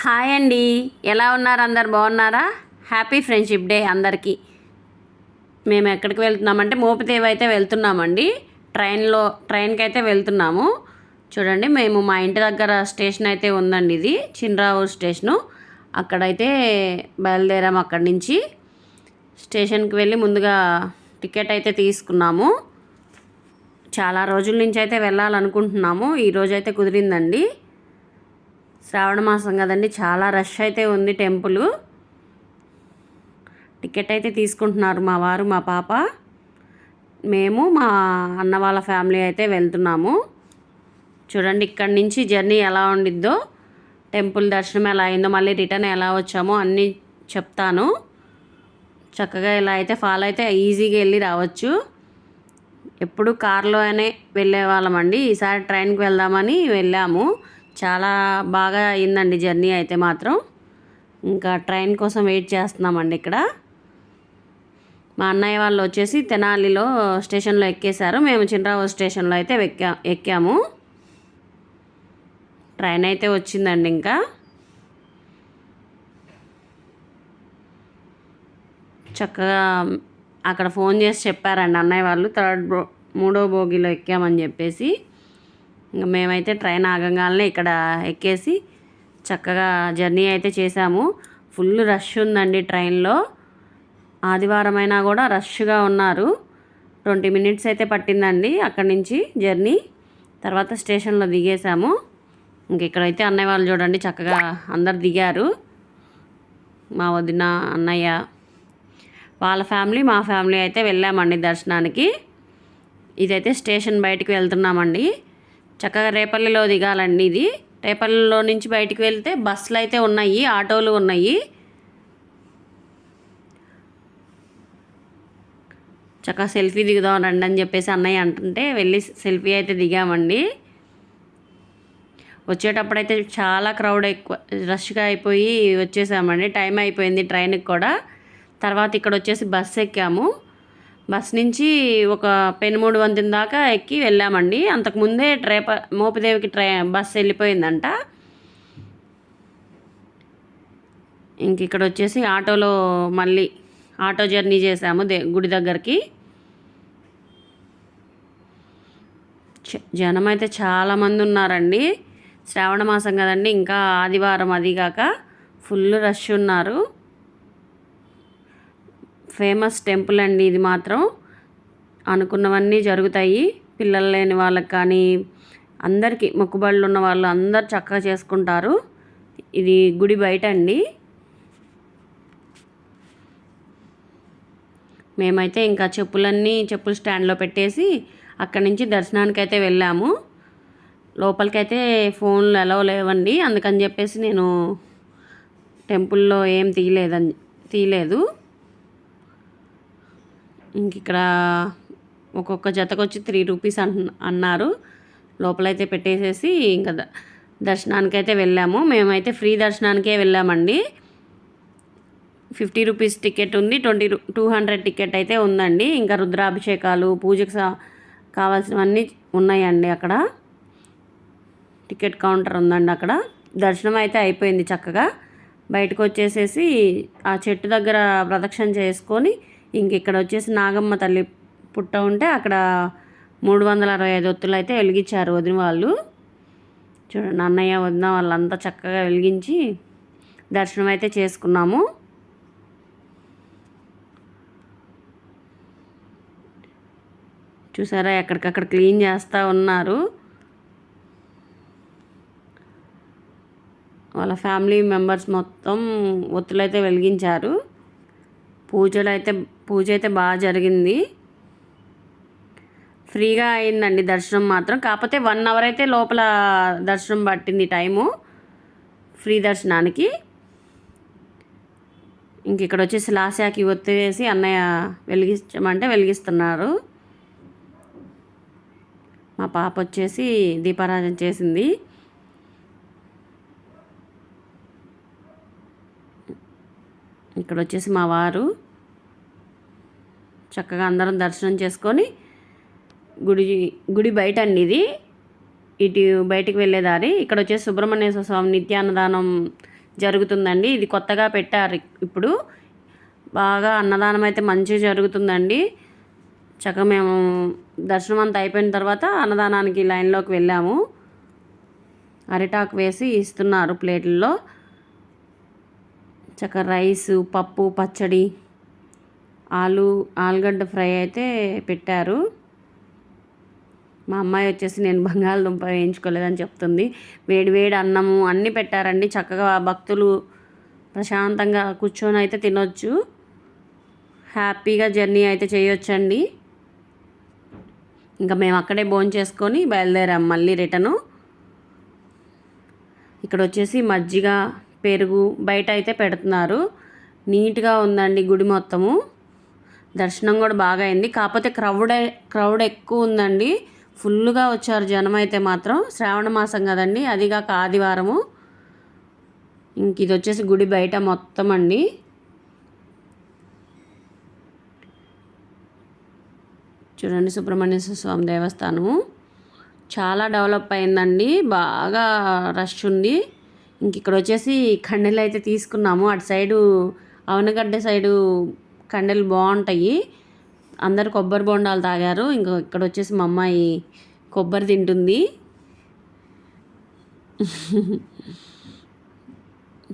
Hi అండి. ఎలా ఉన్నారు అందరు? బాగున్నారా? హ్యాపీ ఫ్రెండ్షిప్ డే అందరికీ. మేము ఎక్కడికి వెళ్తున్నామంటే మోపిదేవి అయితే వెళ్తున్నామండి. ట్రైన్లో ట్రైన్కి అయితే వెళ్తున్నాము. చూడండి మేము మా ఇంటి దగ్గర స్టేషన్ అయితే ఉందండి ఇది చిన్రావు స్టేషను. అక్కడైతే బయలుదేరాము అక్కడి నుంచి. స్టేషన్కి వెళ్ళి ముందుగా టికెట్ అయితే తీసుకున్నాము. చాలా రోజుల నుంచి అయితే వెళ్ళాలనుకుంటున్నాము. ఈ రోజు అయితే కుదిరిందండి. శ్రావణ మాసం కదండి చాలా రష్ అయితే ఉంది టెంపుల్. టికెట్ అయితే తీసుకుంటున్నారు మా వారు మా పాప. మేము మా అన్న వాళ్ళ ఫ్యామిలీ అయితే వెళ్తున్నాము. చూడండి ఇక్కడి నుంచి జర్నీ ఎలా ఉండిద్దో టెంపుల్ దర్శనం ఎలా అయిందో మళ్ళీ రిటర్న్ ఎలా వచ్చామో అన్నీ చెప్తాను. చక్కగా ఇలా అయితే ఫాలో అయితే ఈజీగా వెళ్ళి రావచ్చు. ఎప్పుడు కార్లోనే వెళ్ళే వాళ్ళమండి. ఈసారి ట్రైన్కి వెళ్దామని వెళ్ళాము. చాలా బాగా అయిందండి జర్నీ అయితే మాత్రం. ఇంకా ట్రైన్ కోసం వెయిట్ చేస్తున్నామండి ఇక్కడ. మా అన్నయ్య వాళ్ళు వచ్చేసి తెనాలిలో స్టేషన్లో ఎక్కేశారు. మేము చిన్నరావు స్టేషన్లో అయితే ఎక్కా ఎక్కాము. ట్రైన్ అయితే వచ్చిందండి ఇంకా. చక్కగా అక్కడ ఫోన్ చేసి చెప్పారండి అన్నయ్య వాళ్ళు. థర్డ్ బో మూడో బోగిలో ఎక్కామని చెప్పేసి. ఇంకా మేమైతే ట్రైన్ ఆగంగానే ఇక్కడ ఎక్కేసి చక్కగా జర్నీ అయితే చేసాము ఫుల్ రష్ ఉందండి ట్రైన్లో. ఆదివారం అయినా కూడా రష్గా ఉన్నారు. ట్వంటీ మినిట్స్ అయితే పట్టిందండి అక్కడి నుంచి జర్నీ. తర్వాత స్టేషన్లో దిగేసాము ఇంక ఇక్కడైతే అన్నయ్య వాళ్ళు చూడండి చక్కగా అందరు దిగారు. మా వదిన అన్నయ్య వాళ్ళ ఫ్యామిలీ మా ఫ్యామిలీ అయితే వెళ్ళామండి దర్శనానికి. ఇదైతే స్టేషన్ బయటికి వెళ్తున్నామండి. చక్కగా రేపల్లిలో దిగాలండి ఇది. రేపల్లిలో నుంచి బయటికి వెళ్తే బస్సులు అయితే ఉన్నాయి ఆటోలు ఉన్నాయి. చక్కగా సెల్ఫీ దిగుదాం రండి అని చెప్పేసి అన్నయ్య అంటుంటే వెళ్ళి సెల్ఫీ అయితే దిగామండి. వచ్చేటప్పుడైతే చాలా క్రౌడ్ ఎక్కువ రష్గా అయిపోయి వచ్చేసామండి. టైం అయిపోయింది ట్రైన్కి కూడా. తర్వాత ఇక్కడ వచ్చేసి బస్సు ఎక్కాము. బస్ నుంచి ఒక పెనుమూడు వంతెన దాకా ఎక్కి వెళ్ళామండి. అంతకుముందే ట్రేప మోపిదేవికి ట్రై బస్ వెళ్ళిపోయిందంట. ఇంక ఇక్కడ వచ్చేసి ఆటోలో మళ్ళీ ఆటో జర్నీ చేసాము దే గుడి దగ్గరికి. జనం అయితే చాలామంది ఉన్నారండి. శ్రావణ మాసం కదండి ఇంకా ఆదివారం అది కాక ఫుల్ రష్ ఉన్నారు. ఫేమస్ టెంపుల్ అండి ఇది మాత్రం. అనుకున్నవన్నీ జరుగుతాయి. పిల్లలు లేని వాళ్ళకి కానీ అందరికీ మొక్కుబడులు ఉన్న వాళ్ళు అందరు చక్కగా చేసుకుంటారు. ఇది గుడి బయట అండి. మేమైతే ఇంకా చెప్పులన్నీ చెప్పుల స్టాండ్లో పెట్టేసి అక్కడి నుంచి దర్శనానికి అయితే వెళ్ళాము. లోపలికైతే ఫోన్లు ఎలా లేవండి. అందుకని చెప్పేసి నేను టెంపుల్లో ఏం తీయలేదని తీయలేదు. ఇంక ఇక్కడ ఒక్కొక్క జతకు వచ్చి త్రీ రూపీస్ అన్ అన్నారు. లోపలైతే పెట్టేసేసి ఇంకా ద- దర్శనానికి అయితే వెళ్ళాము. మేమైతే ఫ్రీ దర్శనానికే వెళ్ళామండి. ఫిఫ్టీ రూపీస్ టికెట్ ఉంది. ట్వంటీ టూ హండ్రెడ్ టికెట్ అయితే ఉందండి. ఇంకా రుద్రాభిషేకాలు పూజకు సా- కావాల్సినవన్నీ ఉన్నాయండి అక్కడ. టికెట్ కౌంటర్ ఉందండి అక్కడ. దర్శనం అయితే అయిపోయింది చక్కగా. బయటకు వచ్చేసేసి ఆ చెట్టు దగ్గర ప్రదక్షిణ చేసుకొని ఇంక ఇక్కడ వచ్చేసి నాగమ్మ తల్లి పుట్ట ఉంటే అక్కడ మూడు వందల అరవై ఐదు ఒత్తులు అయితే వెలిగించారు వదిన వాళ్ళు. చూడండి అన్నయ్య వదిన వాళ్ళంతా చక్కగా వెలిగించి దర్శనం అయితే చేసుకున్నాము. చూసారా ఎక్కడికక్కడ క్లీన్ చేస్తూ ఉన్నారు. వాళ్ళ ఫ్యామిలీ మెంబర్స్ మొత్తం ఒత్తులైతే వెలిగించారు. పూజలు అయితే పూజ అయితే బాగా జరిగింది. ఫ్రీగా అయిందండి దర్శనం మాత్రం. కాకపోతే వన్ అవర్ అయితే లోపల దర్శనం పట్టింది టైము. ఫ్రీ దర్శనానికి. ఇంక ఇక్కడ వచ్చేసి లాస్యాకి ఒత్తివేసి అన్నయ్య వెలిగించమంటే వెలిగిస్తున్నారు. మా పాప వచ్చేసి దీపారాజన చేసింది. ఇక్కడ వచ్చేసి మా వారు చక్కగా అందరం దర్శనం చేసుకొని గుడి గుడి బయట అండి ఇది. ఇటు బయటికి వెళ్ళేదారి ఇక్కడ వచ్చేసి సుబ్రహ్మణ్యేశ్వర స్వామి నిత్యాన్నదానం జరుగుతుందండి. ఇది కొత్తగా పెట్టారు ఇప్పుడు. బాగా అన్నదానం అయితే మంచిగా జరుగుతుందండి. చక్కగా మేము దర్శనం అంతా అయిపోయిన తర్వాత అన్నదానానికి లైన్లోకి వెళ్ళాము. అరిటాకు వేసి ఇస్తున్నారు ప్లేట్లలో. చక్కగా రైస్ పప్పు పచ్చడి ఆలు ఆలుగడ్డ ఫ్రై అయితే పెట్టారు. మా అమ్మాయి వచ్చేసి నేను బంగాళదుంప వేయించుకోలేదని చెప్తుంది. వేడి వేడి అన్నము అన్నీ పెట్టారండి. చక్కగా భక్తులు ప్రశాంతంగా కూర్చొని అయితే తినొచ్చు. హ్యాపీగా జర్నీ అయితే చేయొచ్చండి. ఇంకా మేము అక్కడే భోజనం చేసుకొని బయలుదేరాం మళ్ళీ రిటర్ను ఇక్కడ వచ్చేసి మజ్జిగ పెరుగు బయట అయితే పెడుతున్నారు. నీట్గా ఉందండి గుడి మొత్తము. దర్శనం కూడా బాగా అయింది. కాకపోతే క్రౌడ్ క్రౌడ్ ఎక్కువ ఉందండి. ఫుల్గా వచ్చారు జనం అయితే మాత్రం. శ్రావణ మాసం కదండి. అది కాక ఆదివారము. ఇంక ఇది వచ్చేసి గుడి బయట మొత్తం అండి. చూడండి సుబ్రహ్మణ్య స్వామి దేవస్థానము. చాలా డెవలప్ అయిందండి. బాగా రష్ ఉంది. ఇంక ఇక్కడ వచ్చేసి కండెలు అయితే తీసుకున్నాము. అటు సైడు అవనగడ్డ సైడు కండెలు బాగుంటాయి అందరు కొబ్బరి బొండాలు తాగారు. ఇంక ఇక్కడ వచ్చేసి మా అమ్మాయి కొబ్బరి తింటుంది.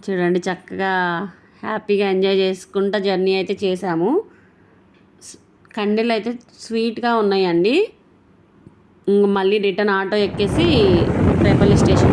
చూడండి చక్కగా హ్యాపీగా ఎంజాయ్ చేసుకుంటా జర్నీ అయితే చేసాము కండెలు అయితే స్వీట్గా ఉన్నాయండి. ఇంక మళ్ళీ రిటర్న్ ఆటో ఎక్కేసి రేపల్లి స్టేషన్